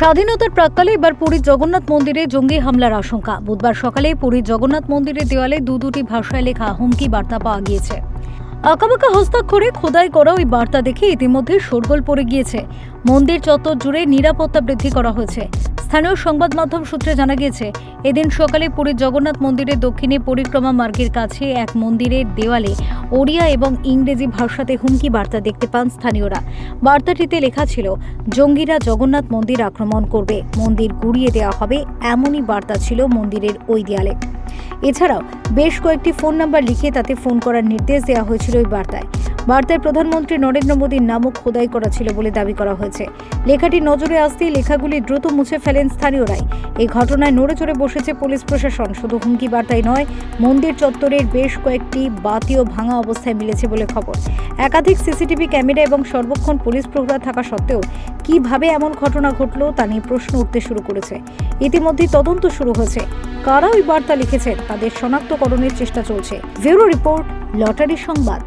স্বাধীনতার প্রাককালে এবার পুরীর জগন্নাথ মন্দিরে জঙ্গি হামলার আশঙ্কা। বুধবার সকালে পুরীর জগন্নাথ মন্দিরের দেওয়ালে দু দুটি ভাষায় লেখা হুমকি বার্তা পাওয়া গিয়েছে। আঁকাবাঁকা হস্তাক্ষরে খোদাই করা ওই বার্তা দেখে ইতিমধ্যে শোরগোল পড়ে গিয়েছে। মন্দির চত্বর জুড়ে নিরাপত্তা বৃদ্ধি করা হয়েছে। স্থানীয় সংবাদ মাধ্যম সূত্রে জানা গিয়েছে, এদিন সকালে পুরীর জগন্নাথ মন্দিরের দক্ষিণে পরিক্রমা মার্গের কাছে এক মন্দিরের দেওয়ালে ওড়িয়া এবং ইংরেজি ভাষাতে হুমকি বার্তা দেখতে পান স্থানীয়রা। বার্তাটিতে লেখা ছিল, জঙ্গিরা জগন্নাথ মন্দির আক্রমণ করবে, মন্দির গুড়িয়ে দেওয়া হবে এমনই বার্তা ছিল মন্দিরের ওই দেয়ালে এছাড়াও বেশ কয়েকটি ফোন নাম্বার লিখে তাতে ফোন করার নির্দেশ দেওয়া হয়েছিল ওই বার্তায়। বার্তায় প্রধানমন্ত্রী নরেন্দ্র মোদীর নামও খোদাই করা ছিল বলে দাবি করা হয়েছে। লেখাটি নজরে আসতেই লেখাগুলি দ্রুত মুছে ফেলেন স্থানীয়রাই। এই ঘটনায় নড়ে চড়ে বসেছে পুলিশ প্রশাসন। শুধু হুমকি বার্তাই নয়, মন্দির চত্বরের বেশ কয়েকটি বাতিও ভাঙা অবস্থায় মিলেছে বলে খবর। একাধিক সিসিটিভি ক্যামেরা এবং সর্বক্ষণ পুলিশ প্রহরা থাকা সত্ত্বেও কীভাবে এমন ঘটনা ঘটলো তা নিয়ে প্রশ্ন উঠতে শুরু করেছে। ইতিমধ্যেই তদন্ত শুরু হয়েছে। কারা ওই বার্তা লিখেছেন তাদের শনাক্তকরণের চেষ্টা চলছে। ব্যুরো রিপোর্ট, লটারি সংবাদ।